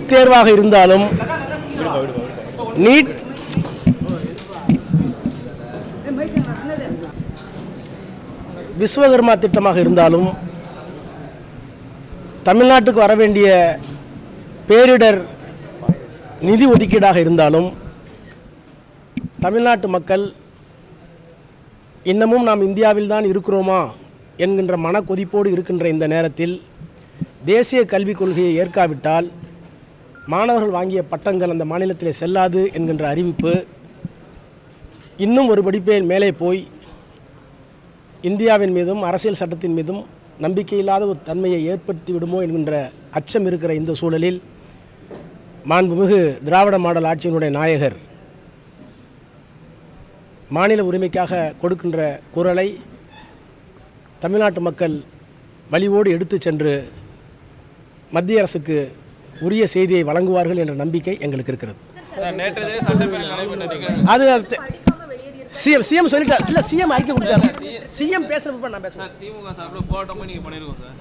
NEET தேர்வாக இருந்தாலும் NEET Vishwakarma திட்டமாக இருந்தாலும் தமிழ்நாட்டுக்கு வர வேண்டிய பேரிடர் நிதி ஒதுக்கீடாக இருந்தாலும் தமிழ்நாட்டு மக்கள் இன்னமும் நாம் இந்தியாவில் தான் இருக்கிறோமா என்கின்ற மனக்கொதிப்போடு இருக்கின்ற இந்த நேரத்தில் தேசிய கல்விக் கொள்கையை ஏற்காவிட்டால் மாணவர்கள் வாங்கிய பட்டங்கள் அந்த மாநிலத்திலே செல்லாது என்கின்ற அறிவிப்பு. இன்னும் ஒரு படிப்பேன் மேலே போய் இந்தியாவின் மீதும் அரசியல் சட்டத்தின் மீதும் நம்பிக்கையில்லாத ஒரு தன்மையை ஏற்படுத்தி விடுமோ என்கின்ற அச்சம் இருக்கிற இந்த சூழலில் மாண்புமிகு திராவிட மாடல் ஆட்சியினுடைய நாயகர் மாநில உரிமைக்காக கொடுக்கின்ற குரலை தமிழ்நாட்டு மக்கள் வழிவோடு எடுத்துச் சென்று மத்திய அரசுக்கு உரிய செய்தியை வழங்குவார்கள் என்ற நம்பிக்கை எங்களுக்கு இருக்கிறது. அது சிஎம் சிஎம் சொல்லிட்டார் இல்லை சிஎம் அறிக்கை கொடுத்தாரு. சிஎம் பேசுறப்ப நான் பேசுறேன். திமுக சார்பில் போராட்டமும் நீங்க பண்ணிருக்கோம் சார்.